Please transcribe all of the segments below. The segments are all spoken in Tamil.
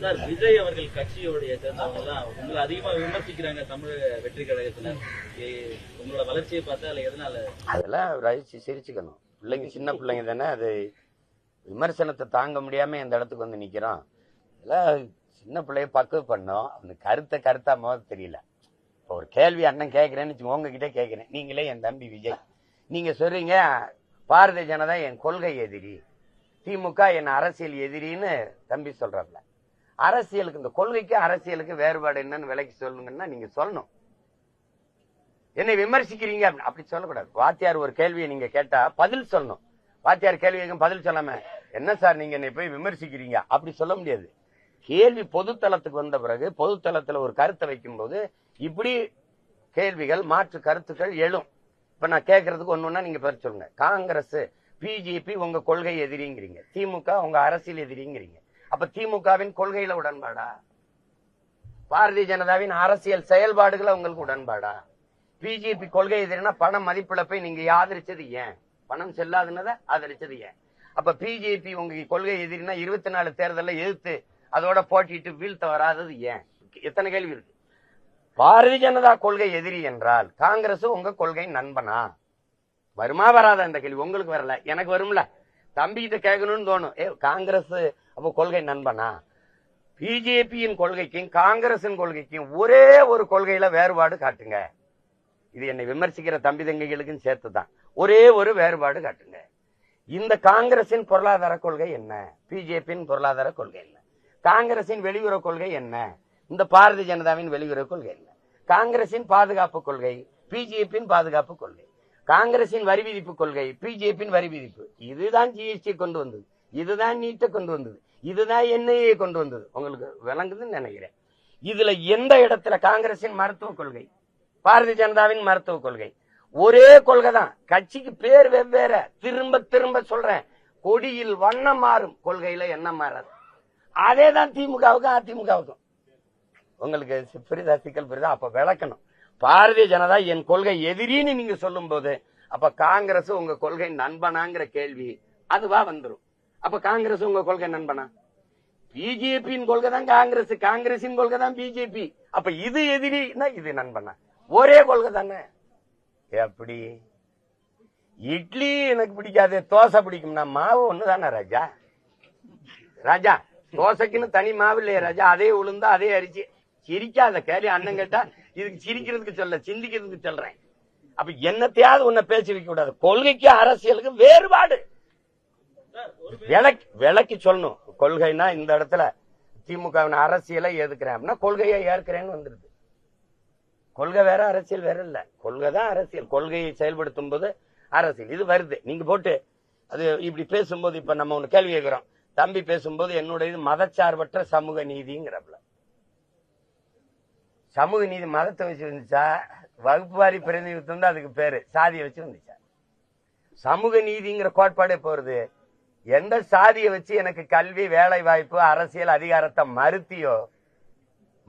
சார் விஜய் அவர்கள் கட்சியோடைய சேர்ந்தவங்க உங்களை அதிகமா விமர்சிக்கிறாங்க தமிழ் வெற்றி கழகத்துல. உங்களோட வளர்ச்சியை பார்த்தா அதுல எதனால? அதெல்லாம் ரசிச்சு சிரிச்சுக்கணும். பிள்ளைங்க சின்ன பிள்ளைங்க தானே அது விமர்சனத்தை தாங்க முடியாம இந்த இடத்துக்கு வந்து நிக்கிறோம் இதெல்லாம் சின்ன பிள்ளைய பக்குவ பண்ணோம். அந்த கருத்தை கருத்தா மோத தெரியல. இப்போ ஒரு கேள்வி அண்ணன் கேட்கிறேன்னு உங்ககிட்ட கேட்கிறேன் நீங்களே என் தம்பி விஜய். நீங்க சொல்றீங்க பாரதிய ஜனதா என் கொள்கை எதிரி. திமுக என் அரசியல் எதிரின்னு தம்பி சொல்றாப்ல. அரசியலுக்கு இந்த கொள்கைக்கு அரசியலுக்கு வேறுபாடு என்னன்னு விலைக்கு சொல்லுங்கன்னா நீங்க சொல்லணும். என்னை விமர்சிக்கிறீங்க அப்படி- அப்படி சொல்லக்கூடாது. வாத்தியார் ஒரு கேள்வியை நீங்க கேட்டா பதில் சொல்லணும். வாத்தியார் கேள்வி பதில் சொல்லாம என்ன சார் நீங்க என்னை போய் விமர்சிக்கிறீங்க? அப்படி சொல்ல முடியாது. கேள்வி பொதுத்தளத்துக்கு வந்த பிறகு பொதுத்தளத்துல ஒரு கருத்தை வைக்கும்போது இப்படி கேள்விகள் மாற்று கருத்துக்கள் எழும். இப்ப நான் கேட்கறதுக்கு ஒண்ணுன்னா நீங்க பேர் சொல்லுங்க. காங்கிரஸ் பிஜேபி உங்க கொள்கை எதிரிங்கிறீங்க. திமுக உங்க அரசியல் எதிரிங்கிறீங்க. அப்ப திமுகவின் கொள்கையில உடன்பாடா? பாரதிய ஜனதாவின் அரசியல் செயல்பாடுகளை உங்களுக்கு உடன்பாடா? பிஜேபி கொள்கை எதிரினா பண மதிப்பிழப்பை நீங்க ஆதரிச்சது ஏன்? பணம் செல்லாதுன்னதை ஆதரிச்சது ஏன்? அப்ப பிஜேபி உங்க கொள்கை எதிரினா இருபத்தி நாலு தேர்தலில் எதிர்த்து அதோட போட்டிட்டு வீழ்த்த வராதது ஏன்? எத்தனை கேள்வி இருக்கு? பாரதிய ஜனதா கொள்கை எதிரி என்றால் காங்கிரஸ் உங்க கொள்கை நண்பனா? வருமா வராதா இந்த கேள்வி. உங்களுக்கு வரல. எனக்கு வரும்ல. தம்பிகிட்ட கேட்கணும்னு தோணும். ஏ காங்கிரஸ் அப்போ கொள்கை நண்பனா? பிஜேபியின் கொள்கைக்கும் காங்கிரசின் கொள்கைக்கும் ஒரே ஒரு கொள்கையில வேறுபாடு காட்டுங்க. இது என்னை விமர்சிக்கிற தம்பி தங்கைகளுக்கும் சேர்த்துதான். ஒரே ஒரு வேறுபாடு காட்டுங்க. இந்த காங்கிரசின் பொருளாதார கொள்கை என்ன? பிஜேபியின் பொருளாதார கொள்கை என்ன? காங்கிரசின் வெளியுறவு கொள்கை என்ன? இந்த பாரதிய ஜனதாவின் வெளியுறவு கொள்கை என்ன? காங்கிரசின் பாதுகாப்பு கொள்கை பிஜேபியின் பாதுகாப்பு கொள்கை. காங்கிரசின் வரி விதிப்பு கொள்கை பிஜேபியின் வரி விதிப்பு. இதுதான் ஜிஎஸ்டி கொண்டு வந்தது. இதுதான் நீட்டை கொண்டு வந்தது. இதுதான் என்னையே கொண்டு வந்தது. உங்களுக்கு விளங்குதுன்னு நினைக்கிறேன். இதுல எந்த இடத்துல காங்கிரசின் மருத்துவ கொள்கை பாரதிய ஜனதாவின் மருத்துவ கொள்கை ஒரே கொள்கை தான். கட்சிக்கு பேர் வெவ்வேற. திரும்ப திரும்ப சொல்றேன். கொடியில் வண்ணம் மாறும். கொள்கையில என்ன மாறாது. அதே தான் திமுகவுக்கும் அதிமுகவுக்கும். உங்களுக்கு புரிதா சிக்கல் புரிதா அப்ப விளக்கணும். பாரதிய ஜனதா என் கொள்கை எதிரின்னு நீங்க சொல்லும் போது அப்ப காங்கிரஸ் உங்க கொள்கை நண்பனாங்கிற கேள்வி அதுவா வந்துடும் அப்ப காங்கிரஸ் உங்க கொள்கை நண்பனா? பிஜேபியின் கொள்கை தான் காங்கிரஸ் காங்கிரசின் கொள்கை தான் பிஜேபி. அப்ப இது எதிரின்னா இது நண்பனா? ஒரே கொள்கை தானே. எப்படி இட்லி எனக்கு பிடிக்காது தோசை பிடிக்கும்னா மாவு ஒண்ணுதானே ராஜா? ராஜா தோசைக்குன்னு தனி மாவு இல்லையா ராஜா. அதே உளுந்தா அதே அரிசி. சிரிக்காத கேள்வி அண்ணன் கேட்டா இதுக்கு சிரிக்கிறதுக்கு சொல்ல சிந்திக்கிறதுக்கு சொல்றேன். அப்ப என்னத்தையாவது உன்னை பேச்சு வைக்க கூடாது. கொள்கைக்கு அரசியலுக்கு வேறுபாடு. விளக்கி விளக்கி சொல்லணும். கொள்கைனா இந்த இடத்துல திமுகவின் அரசியலை எதுக்குறேன் அப்படின்னா கொள்கையை ஏற்கிறேன்னு வந்துருது கொள்கை வேற அரசியல் வேற இல்ல. கொள்கை தான் அரசியல். கொள்கையை செயல்படுத்தும் போது அரசியல். இது வருது. நீங்க போட்டு அது இப்படி பேசும்போது இப்ப நம்ம ஒண்ணு கேள்வி கேட்கிறோம். தம்பி பேசும்போது என்னுடைய இது மதச்சார்பற்ற சமூக நீதிங்கிறப்பல. சமூக நீதி மதத்தை வச்சு வந்துச்சா? வகுப்பு வாரி பிரதிநிதித்துவம் தான் அதுக்கு பேரு. சாதியை வச்சு இருந்துச்சா சமூக நீதிங்கிற கோட்பாடு எப்போ வருது எந்த சாதியை வச்சு எனக்கு கல்வி வேலை வாய்ப்பு அரசியல் அதிகாரத்தை மறுத்தியோ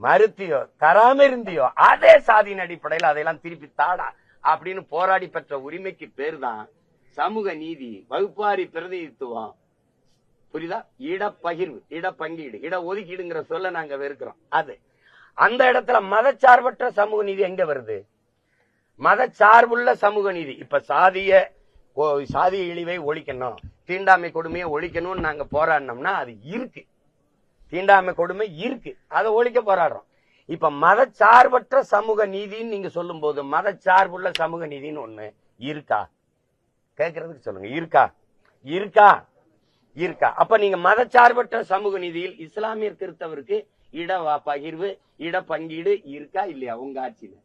மறுத்தியோ தராம இருந்தியோ அதே சாதியின் அடிப்படையில் அதையெல்லாம் திருப்பி தாடா அப்படின்னு போராடி பெற்ற உரிமைக்கு பேர் தான் சமூக நீதி வகுப்பாரி பிரதிநிதித்துவம். புரியுதா? இடப்பகிர்வு இடப்பங்கீடு இட ஒதுக்கீடுங்கிற சொல்ல நாங்க வெறுக்கிறோம். அது. அந்த இடத்துல மதச்சார்பற்ற சமூக நீதி எங்க வருது? மதச்சார்புள்ள சமூக நீதி. இப்ப சாதிய சாதி இழிவை ஒழிக்கணும். தீண்டாமை கொடுமையை ஒழிக்கணும்னு நாங்க போராடினோம்னா அது இருக்கு. தீண்டாமை கொடுமை இருக்கு. அதை ஒழிக்க போராடுறோம். இப்ப மதச்சார்பற்ற சமூக நீதின்னு நீங்க சொல்லும் போது மதச்சார்புள்ள சமூக நீதின்னு ஒண்ணு இருக்கா? கேட்கறதுக்கு சொல்லுங்க. இருக்கா? இருக்கா? இருக்கா. அப்ப நீங்க மதச்சார்பற்ற சமூக நீதியில் இஸ்லாமிய கிறிஸ்தவருக்கு இட வா- பகிர்வு இட பங்கீடு இருக்கா இல்லையா உங்க ஆட்சியில?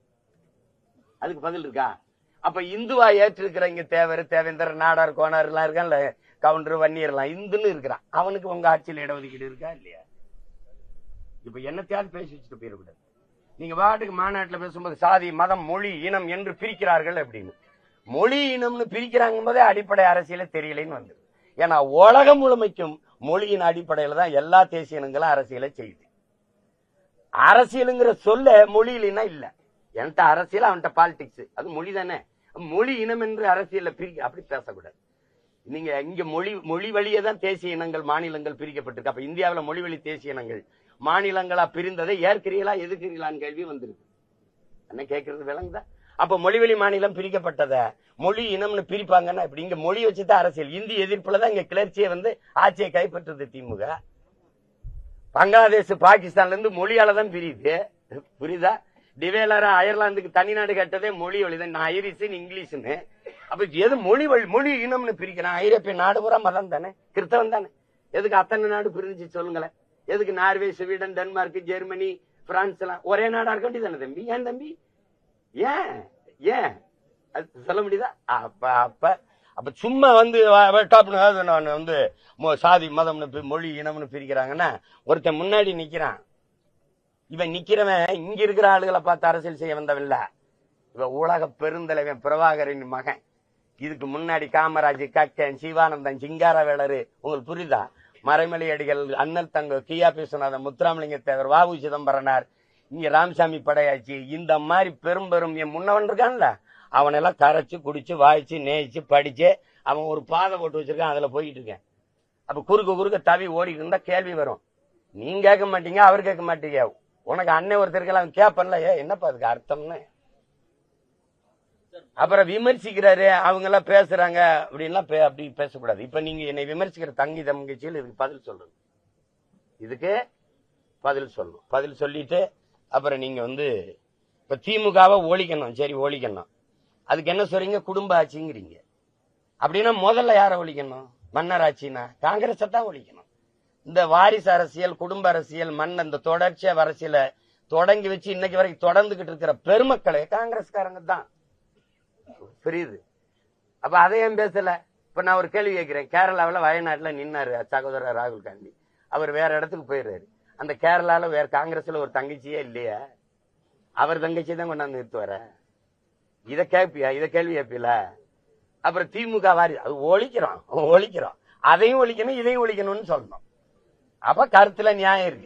அதுக்கு பதில் இருக்கா? அப்ப இந்துவா ஏற்றிருக்கிற இங்க தேவர் தேவேந்தர் நாடார் கோனார் எல்லாம் இருக்கான்ல கவுண்டர் வன்னியர் எல்லாம் இந்துன்னு இருக்கிறான். அவனுக்கு உங்க ஆட்சியில் இடஒதுக்கீடு இருக்கா இல்லையா? இப்ப என்னத்தையாவது பேசி வச்சுட்டு போயிடக்கூடாது. நீங்க வாட்டுக்கு மாநாட்டுல பேசும்போது சாதி மதம் மொழி இனம் என்று பிரிக்கிறார்கள் அப்படின்னு. மொழி இனம்னு பிரிக்கிறாங்க போதே அடிப்படை அரசியல தெரியலைன்னு வந்தது ஏன்னா உலகம் முழுமைக்கும் மொழியின் அடிப்படையில தான் எல்லா தேசிய இனங்களும் அரசியலை செய்யுது. அரசியலுங்கிற சொல்ல மொழியிலனா இல்ல. என்கிட்ட அரசியல் அவன்கிட்ட பாலிடிக்ஸ் அது மொழி தானே. மொழி இனம் என்று அரசியல்ல பிரிக்க அப்படி பேசக்கூடாது. நீங்க இங்க மொழி மொழி வழியே தான் தேசிய இனங்கள் மாநிலங்கள் பிரிக்கப்பட்டிருக்கு. அப்ப இந்தியாவில் மொழி வழி தேசிய இனங்கள் மாநிலங்களா பிரிந்ததை ஏற்கிறீங்களா எதுக்கிறீங்களான்னு கேள்வி வந்திருக்கு. என்ன கேட்கறது விளங்குதா அப்ப மொழிவெளி மாநிலம் பிரிக்கப்பட்டத மொழி இனம்னு பிரிப்பாங்கன்னா இப்படி இங்க மொழி வச்சுதான் அரசியல். இந்தி எதிர்ப்புல தான் இங்க கிளர்ச்சியை வந்து ஆட்சியை கைப்பற்றுது திமுக. பங்களாதேஷ் பாகிஸ்தான்ல இருந்து மொழியால தான் பிரியுது. புரியுதா? டிவேலரா அயர்லாந்துக்கு தனிநாடு கட்டதே மொழி வழிதான். நான் ஐரிஷுன்னு இங்கிலீஷ்னு. அப்ப எது மொழி வழி மொழி இனம்னு பிரிக்கிறான். ஐரோப்பிய நாடு பூரா மதம் தானே கிறிஸ்தவன் தானே. எதுக்கு அத்தனை நாடு பிரிஞ்சு சொல்லுங்களேன். எதுக்கு Norway Sweden Denmark Germany France எல்லாம் ஒரே நாடா இருக்க வேண்டியதானே தம்பி? ஏன் தம்பி? ஏன்? ஏன்? அது சொல்ல முடியுதா? அப்ப அப்ப அப்ப சும்மா வந்து டாப்னு நான் வந்து சாதி மதம்னு பி- மொழி இனம்னு பிரிக்கிறாங்கன்னா ஒருத்தன் முன்னாடி நிக்கிறான். இவன் நிக்கிறவன் இங்க இருக்கிற ஆளுகளை பார்த்து அரசியல் செய்ய வந்தவன் இவன் உலக பெருந்தலைவன் பிரபாகரின் மகன். இதுக்கு முன்னாடி காமராஜ் கக்கன் சிவானந்தன் சிங்காரவேலரு. உங்களுக்கு புரியுதா? மறைமலை அடிகள் அண்ணல் தங்க கியா விஸ்வநாதன் முத்துராமலிங்க தேவர் வாவு சிதம்பரனார். இங்க ராமசாமி படையாச்சி. இந்த மாதிரி பெரும் பெரும் என் முன்னவன் இருக்கான்ல. அவனெல்லாம் கரைச்சு குடிச்சு வாய்ச்சு நேய்ச்சு படிச்சு அவன் ஒரு பாதை போட்டு வச்சிருக்கான் அதுல போயிட்டு இருக்கேன். அப்ப குறுக்க குறுக்க தவி ஓடிக்கிட்டு இருந்தா கேள்வி வரும். நீங்க கேட்க மாட்டீங்க அவர் கேட்க மாட்டீங்க. உனக்கு அண்ணன் ஒருத்தருக்கு கேப்பன்ல ஏ என்னப்பா அதுக்கு அர்த்தம்னு? அப்புறம் விமர்சிக்கிறாரு அவங்க எல்லாம் பேசுறாங்க அப்படின்லாம் பே- அப்படி பேசக்கூடாது. இப்ப நீங்க என்னை விமர்சிக்கிற தங்கி தங்கச்சியில் இதுக்கு பதில் சொல்லணும். இதுக்கு பதில் சொல்லணும். பதில் சொல்லிட்டு அப்புறம் நீங்க வந்து இப்ப திமுகவை ஒழிக்கணும். சரி ஒழிக்கணும் அதுக்கு என்ன சொல்றீங்க? குடும்ப ஆட்சிங்கிறீங்க. அப்படின்னா முதல்ல யாரை ஒழிக்கணும்? மன்னர் ஆட்சினா காங்கிரஸை தான் ஒழிக்கணும். இந்த வாரிசு அரசியல் குடும்ப அரசியல் மண் இந்த தொடர்ச்சியா அரசியல தொடங்கி வச்சு இன்னைக்கு வரைக்கும் தொடர்ந்துகிட்டு இருக்கிற பெருமக்களே காங்கிரஸ்காரங்க தான் புரியுது? அப்ப அதையும் பேசல? இப்ப நான் ஒரு கேள்வி கேட்கிறேன். கேரளாவில் வயநாட்டில் நின்னாரு சகோதரர் ராகுல் காந்தி. அவர் வேற இடத்துக்கு போயிடுறாரு. அந்த கேரளாவில் வேற காங்கிரஸ்ல ஒரு தங்கச்சியே இல்லையா. அவர் தங்கச்சி தான் கொண்டாந்து நிறுத்து வர இதை கேட்பியா இதை கேள்வி கேட்பில அப்புறம் திமுக வாரி அது ஒழிக்கிறோம். ஒழிக்கிறோம். அதையும் ஒழிக்கணும் இதையும் ஒழிக்கணும்னு சொல்லணும். அப்ப கருத்துல நியாயம் இருக்கு.